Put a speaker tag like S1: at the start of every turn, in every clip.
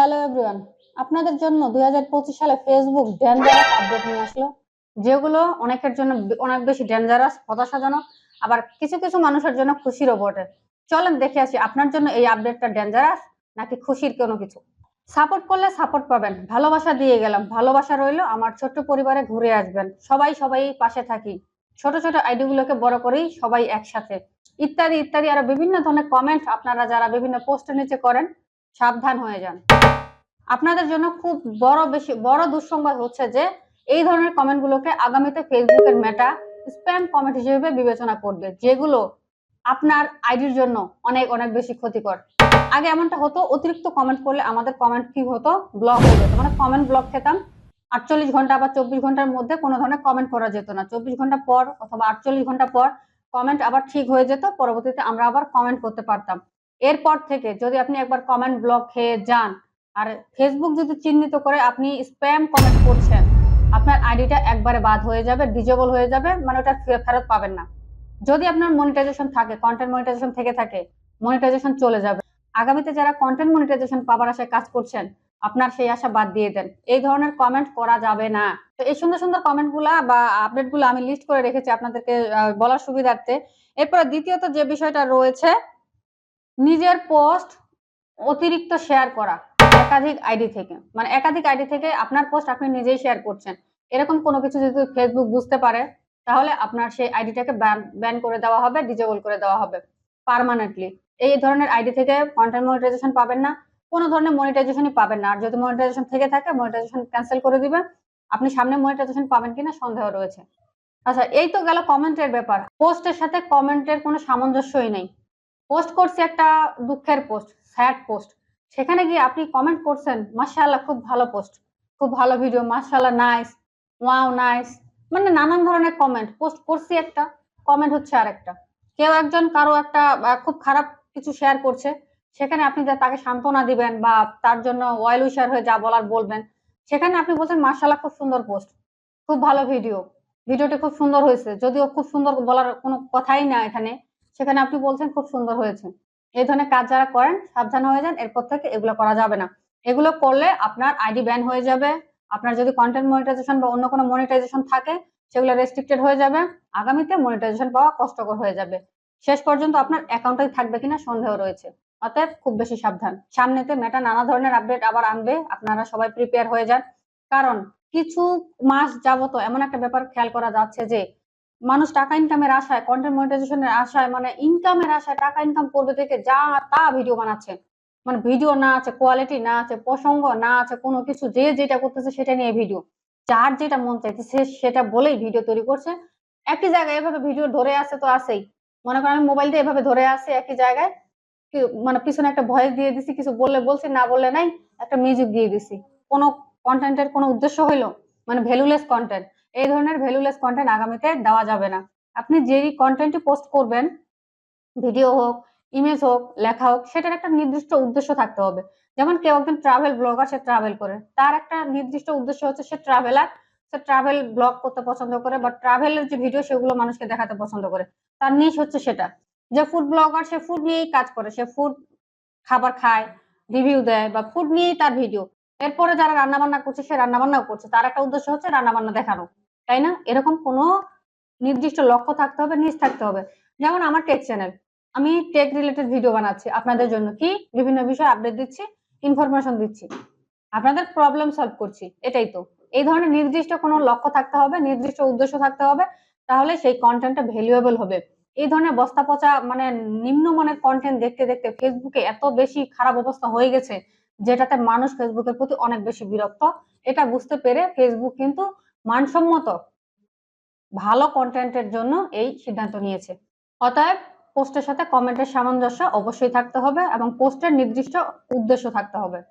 S1: Hello everyone আপনাদের জন্য দুই হাজার পঁচিশ সালে ফেসবুক ডেঞ্জারাস আপডেট নিয়ে আসলো, যেগুলো অনেকের জন্য অনেক বেশি ডেঞ্জারাস হতাশাজনক, আবার কিছু কিছু মানুষের জন্য খুশিরও বটে। চলেন দেখে আসি, আপনার জন্য এই আপডেটটা ডেঞ্জারাস নাকি খুশির কোনো কিছু? সাপোর্ট করলে সাপোর্ট পাবেন। ভালোবাসা দিয়ে গেলাম। ভালোবাসা রইল আমার ছোট্ট পরিবারে ঘুরে আসবেন। সবাই সবাই পাশে থাকি। ছোট ছোট আইডিগুলোকে বড় করেই সবাই একসাথে। ইত্যাদি ইত্যাদি, আরও বিভিন্ন ধরনের কমেন্ট আপনারা যারা বিভিন্ন পোস্টের নিচে করেন, সাবধান হয়ে যান। আপনাদের জন্য খুব বড় বেশি, বড় দুঃসংবাদ হচ্ছে যে এই ধরনের কমেন্টগুলোকে আগামীতে ফেসবুকের মেটা স্প্যাম কমেন্ট হিসেবে বিবেচনা করবে, যেগুলো আপনার আইডির জন্য অনেক অনেক বেশি ক্ষতিকর। আগে এমনটা হতো, অতিরিক্ত কমেন্ট করলে আমাদের কমেন্ট কি হতো? ব্লক হয়ে যেত। মানে কমেন্ট ব্লক খেতাম, আটচল্লিশ ঘণ্টা বা চব্বিশ ঘণ্টার মধ্যে কোনো ধরনের কমেন্ট করা যেত না। চব্বিশ ঘণ্টা পর অথবা আটচল্লিশ ঘণ্টা পর কমেন্ট আবার ঠিক হয়ে যেত, পরবর্তীতে আমরা আবার কমেন্ট করতে পারতাম। এরপর থেকে যদি আপনি একবার কমেন্ট ব্লক খেয়ে যান আর ফেসবুক যদি চিহ্নিত করে আপনি স্প্যাম কমেন্ট করছেন, আপনার আইডিটা একবারে বাদ হয়ে যাবে ডিজেবল হয়ে যাবে মানে ওটা ফেরত পাবেন না। যদি আপনার মনিটাইজেশন থাকে কন্টেন্ট মনিটাইজেশন থেকে থাকে মনিটাইজেশন চলে যাবে। আগামীতে যারা কন্টেন্ট মনিটাইজেশন পাবার আশায় কাজ করছেন, আপনার সেই আশা বাদ দিয়ে দেন। এই ধরনের কমেন্ট করা যাবে না। তো এই সুন্দর সুন্দর কমেন্টগুলা বা আপডেটগুলো আমি লিস্ট করে রেখেছি আপনাদেরকে বলার সুবিধার্থে। এরপরে দ্বিতীয়ত যে বিষয়টা রয়েছে, নিজের পোস্ট অতিরিক্ত শেয়ার করা। একাধিক আইডি থেকে। মানে একাধিক আইডি থেকে আপনার পোস্ট আপনি নিজেই শেয়ার করছেন। এরকম কোনো কিছু যদি ফেসবুক বুঝতে পারে, তাহলে আপনার সেই আইডিটাকে ব্যান করে দেওয়া হবে ডিজেবল করে দেওয়া হবে পার্মানেন্টলি এই ধরনের আইডি থেকে কন্টেন্ট মনিটাইজেশন পাবেন না। কোনো ধরনের মনিটাইজেশনই পাবেন না। আর যদি মনিটাইজেশন থেকে থাকে মনিটাইজেশন ক্যান্সেল করে দিবেন আপনি সামনে মনিটাইজেশন পাবেন কিনা সন্দেহ রয়েছে। আচ্ছা এই তো গেল কমেন্টের ব্যাপার। পোস্টের সাথে কমেন্টের কোনো সামঞ্জস্যই নেই। পোস্ট করছি একটা দুঃখের পোস্ট স্যাড পোস্ট সেখানে গিয়ে আপনি কমেন্ট করছেন, মাশাআল্লাহ, খুব ভালো পোস্ট খুব ভালো ভিডিও মাশাআল্লাহ নাইস ওয়াও নাইস মানে নানান ধরনের কমেন্ট পোস্ট করছি একটা কমেন্ট হচ্ছে আরেকটা। কেউ একজন কারও একটা খুব খারাপ কিছু শেয়ার করছে, সেখানে আপনি তাকে সান্ত্বনা দিবেন বা তার জন্য ওয়েল উইশার হয়ে যা বলার বলবেন, সেখানে আপনি বলছেন, মাশাআল্লাহ, খুব সুন্দর পোস্ট খুব ভালো ভিডিও ভিডিওটি খুব সুন্দর হয়েছে, যদিও খুব সুন্দর বলার কোনো কথাই না এখানে, সেখানে আপনি বলছেন, খুব সুন্দর হয়েছে। এই ধরনের কাজ যারা করেন, সাবধান হয়ে যান, এরপর থেকে এগুলো করা যাবে না। এগুলো করলে আপনার আইডি ব্যান হয়ে যাবে, আপনার যদি কন্টেন্ট মনিটাইজেশন বা অন্য কোনো মনিটাইজেশন থাকে, সেগুলো রেস্ট্রিক্টেড হয়ে যাবে, আগামীতে মনিটাইজেশন পাওয়া কষ্টকর হয়ে যাবে। শেষ পর্যন্ত আপনার অ্যাকাউন্টই থাকবে কিনা সন্দেহ রয়েছে। অতএব খুব বেশি সাবধান। সামনেতে মেটা নানা ধরনের আপডেট আবার আনবে, আপনারা সবাই প্রিপেয়ার হয়ে যান। কারণ কিছু মাস যাবত এমন একটা ব্যাপার খেয়াল করা যাচ্ছে যে মানুষ টাকা ইনকামের আশায় কন্টেন্ট মনিটাইজেশনের আশায় মানে ইনকামের আশায় টাকা ইনকাম করবে থেকে যা তা ভিডিও বানাচ্ছে। মানে ভিডিও না আছে কোয়ালিটি না আছে, প্রসঙ্গ না আছে, কোনো কিছু যে যেটা করতেছে সেটা নিয়ে ভিডিও যার যেটা মন চাইতেছে সেটা বলেই ভিডিও তৈরি করছে। একই জায়গায় এভাবে ভিডিও ধরে আছে তো আছেই। মনে করেন আমি মোবাইল দিয়ে এভাবে ধরে আছে একই জায়গায় মানে পিছনে একটা ভয়েস দিয়ে দিছি, কিছু বললে বলছি, না বললে নাই, একটা মিউজিক দিয়ে দিছি। কোনো কন্টেন্টের কোনো উদ্দেশ্য হইল? মানে ভ্যালুলেস কন্টেন্ট এই ধরনের ভ্যালুলেস কন্টেন্ট আগামীতে দেওয়া যাবে না। আপনি যেই কন্টেন্টটি পোস্ট করবেন ভিডিও হোক ইমেজ হোক, লেখা হোক, সেটার একটা নির্দিষ্ট উদ্দেশ্য থাকতে হবে। যেমন কেউ একজন ট্রাভেল ব্লগার সে ট্রাভেল করে। তার একটা নির্দিষ্ট উদ্দেশ্য হচ্ছে সে ট্রাভেলার সে ট্রাভেল ব্লগ করতে পছন্দ করে বা ট্রাভেলের যে ভিডিও সেগুলো মানুষকে দেখাতে পছন্দ করে। তার নিশ হচ্ছে সেটা। যে ফুড ব্লগার সে ফুড নিয়েই কাজ করে। সে ফুড খাবার খায় রিভিউ দেয় বা ফুড নিয়েই তার ভিডিও এরপরে যারা রান্না বান্না করছে, সে রান্না বান্নাও করছে। তার একটা উদ্দেশ্য হচ্ছে রান্না বান্না দেখানো, তাই না? এরকম কোনো নির্দিষ্ট লক্ষ্য থাকতে হবে, নিজ থাকতে হবে। যেমন আমার টেক চ্যানেল আমি টেক রিলেটেড ভিডিও বানাচ্ছি। আপনাদের জন্য কি? বিভিন্ন বিষয় আপডেট দিচ্ছি ইনফরমেশন দিচ্ছি। আপনাদের প্রবলেম সলভ করছি, এটাই তো। এই ধরনের নির্দিষ্ট কোনো লক্ষ্য থাকতে হবে, নির্দিষ্ট উদ্দেশ্য থাকতে হবে, তাহলে সেই কন্টেন্টটা ভ্যালুয়েবল হবে। এই ধরনের বস্তা পচা মানে নিম্নমানের কন্টেন্ট দেখতে দেখতে ফেসবুকে এত বেশি খারাপ অবস্থা হয়ে গেছে যেটাতে মানুষ ফেসবুকের প্রতি অনেক বেশি বিরক্ত। এটা বুঝতে পেরে ফেসবুক কিন্তু মানসম্মত ভালো কন্টেন্টের জন্য এই সিদ্ধান্ত নিয়েছে। অতএব পোস্টের সাথে কমেন্টের সামঞ্জস্য অবশ্যই থাকতে হবে এবং পোস্টের নির্দিষ্ট উদ্দেশ্য থাকতে হবে।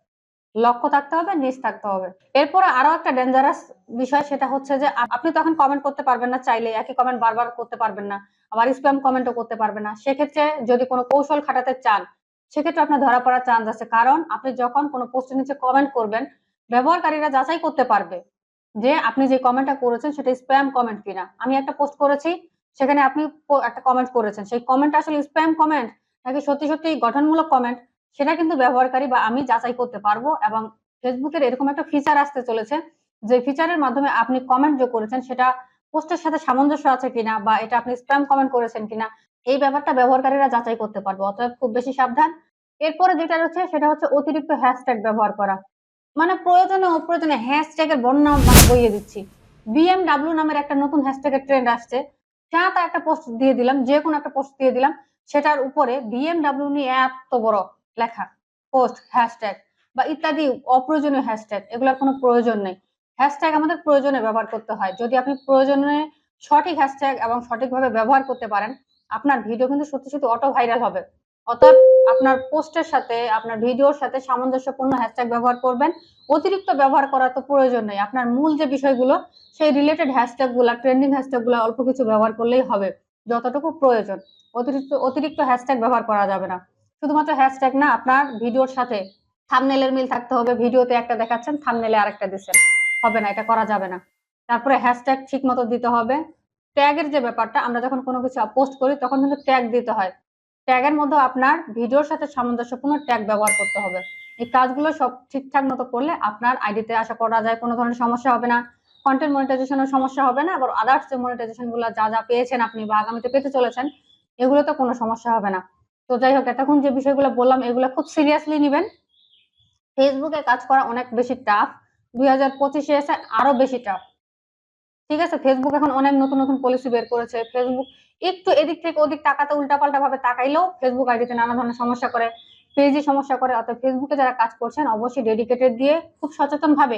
S1: লক্ষ্য থাকতে হবে, নিজ থাকতে হবে। এরপরে আরও একটা ডেঞ্জারাস বিষয় সেটা হচ্ছে যে আপ- আপনি তখন কমেন্ট করতে পারবেন না চাইলে একই কমেন্ট বারবার করতে পারবেন না, আবার স্প্যাম কমেন্টও করতে পারবেন না। সেক্ষেত্রে যদি কোনো কৌশল খাটাতে চান সেক্ষেত্রে আপনার ধরা পড়ার চান্স আছে। কারণ আপনি যখন কোনো পোস্টের নিচে কমেন্ট করবেন, ব্যবহারকারীরা যাচাই করতে পারবে যে আপনি যে কমেন্টটা করেছেন সেটা স্প্যাম কমেন্ট কিনা। আমি একটা পোস্ট করেছি, সেখানে আপনি একটা কমেন্ট করেছেন। সেই কমেন্ট আসলে স্প্যাম কমেন্ট নাকি সত্যি সত্যি গঠনমূলক কমেন্ট সেটা কিন্তু ব্যবহারকারী বা আমি যাচাই করতে পারব এবং ফেসবুকের এরকম একটা ফিচার আসতে চলেছে, যে ফিচারের মাধ্যমে আপনি কমেন্ট যে করেছেন সেটা পোস্টের সাথে সামঞ্জস্য আছে কিনা বা এটা আপনি স্প্যাম কমেন্ট করেছেন কিনা এই ব্যাপারটা ব্যবহারকারীরা যাচাই করতে পারবে, অতএব খুব বেশি সাবধান। এরপরে যেটা রয়েছে সেটা হচ্ছে অতিরিক্ত হ্যাশট্যাগ ব্যবহার করা। মানে প্রয়োজনে অপ্রয়োজনে হ্যাশট্যাগের মানে বইয়ে দিচ্ছি। বিএমডাব্লিউ নামের একটা নতুন হ্যাশট্যাগের ট্রেন্ড আসছে। যা তা একটা পোস্ট দিয়ে দিলাম, যে কোনো একটা পোস্ট দিয়ে দিলাম, সেটার উপরে বিএমডাব্লিউ নিয়ে এত বড় লেখা পোস্ট হ্যাশট্যাগ বা ইত্যাদি অপ্রয়োজনীয় হ্যাশট্যাগ এগুলোর কোনো প্রয়োজন নেই। হ্যাশট্যাগ আমাদের প্রয়োজনে ব্যবহার করতে হয়। যদি আপনি প্রয়োজনে সঠিক হ্যাশট্যাগ এবং সঠিকভাবে ব্যবহার করতে পারেন আপনার ভিডিও কিন্তু সত্যি সত্যি অটো ভাইরাল হবে। অর্থাৎ আপনার পোস্টের সাথে, আপনার ভিডিওর সাথে সামঞ্জস্যপূর্ণ হ্যাশট্যাগ ব্যবহার করবেন। অতিরিক্ত ব্যবহার করার তো প্রয়োজন নেই। আপনার মূল যে বিষয়গুলো, সেই রিলেটেড হ্যাশট্যাগগুলা ট্রেন্ডিং হ্যাশট্যাগগুলা অল্প কিছু ব্যবহার করলেই হবে, যতটুকু প্রয়োজন। অতিরিক্ত অতিরিক্ত হ্যাশট্যাগ ব্যবহার করা যাবে না। শুধুমাত্র হ্যাশট্যাগ না, আপনার ভিডিওর সাথে থামনেলের মিল থাকতে হবে। ভিডিওতে একটা দেখাচ্ছেন থামনেলে আরেকটা দিচ্ছেন। হবে না, এটা করা যাবে না। তারপরে হ্যাশট্যাগ ঠিক মতো দিতে হবে। ট্যাগের যে ব্যাপারটা, আমরা যখন কোনো কিছু পোস্ট করি, তখন কিন্তু ট্যাগ দিতে হয়। ট্যাগের মধ্যে আপনার ভিডিওর সাথে সামঞ্জস্যপূর্ণ ট্যাগ ব্যবহার করতে হবে। এই কাজগুলো সব ঠিকঠাক মতো করলে আপনার আইডিতে আশা করা যায়, কোনো ধরনের সমস্যা হবে না। কন্টেন্ট মনিটাইজেশনের সমস্যা হবে না, আবার আদার্স যে মনিটাইজেশনগুলো যা যা পেয়েছেন আপনি বা আগামীতে পেতে চলেছেন, এগুলোতে কোনো সমস্যা হবে না। তো যাই হোক, এতক্ষণ যে বিষয়গুলো বললাম, এগুলো খুব সিরিয়াসলি নেবেন। ফেসবুকে কাজ করা অনেক বেশি টাফ দুই হাজার পঁচিশে এসে আরও বেশি টাফ ঠিক আছে? ফেসবুক এখন অনেক নতুন নতুন পলিসি বের করেছে। ফেসবুক একটু এদিক থেকে ওদিক টাকাতে উল্টাপাল্টা ভাবে তাকাইলেও ফেসবুক আইডিতে নানা ধরনের সমস্যা করে পেজে সমস্যা করে। অর্থাৎ ফেসবুকে যারা কাজ করছেন, অবশ্যই ডেডিকেটেড দিয়ে খুব সচেতন ভাবে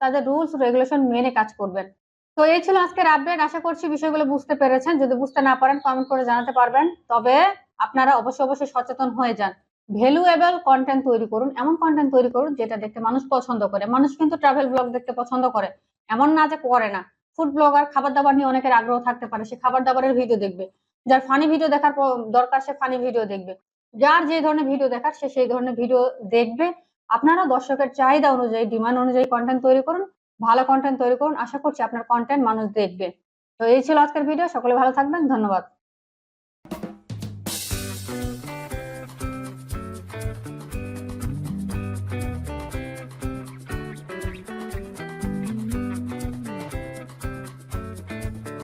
S1: তাদের রুলস রেগুলেশন মেনে কাজ করবেন। তো এই ছিল আজকের আপডেট আশা করছি বিষয়গুলো বুঝতে পেরেছেন। যদি বুঝতে না পারেন কমেন্ট করে জানাতে পারবেন। তবে আপনারা অবশ্যই অবশ্যই সচেতন হয়ে যান। ভ্যালুয়েবল কন্টেন্ট তৈরি করুন। এমন কন্টেন্ট তৈরি করুন যেটা দেখতে মানুষ পছন্দ করে। মানুষ কিন্তু ট্রাভেল ব্লগ দেখতে পছন্দ করে। এমন না যে করে না। ফুড ব্লগার খাবার দাবার নিয়ে অনেকের আগ্রহ থাকতে পারে, সে খাবার দাবারের ভিডিও দেখবে। যার ফানি ভিডিও দেখার দরকার, সে ফানি ভিডিও দেখবে। যার যে ধরনের ভিডিও দেখার, সে সেই ধরনের ভিডিও দেখবে। আপনারা দর্শকের চাহিদা অনুযায়ী ডিমান্ড অনুযায়ী কন্টেন্ট তৈরি করুন, ভালো কন্টেন্ট তৈরি করুন। আশা করছি আপনার কন্টেন্ট মানুষ দেখবে। তো এই ছিল আজকের ভিডিও সকলে ভালো থাকবেন। ধন্যবাদ।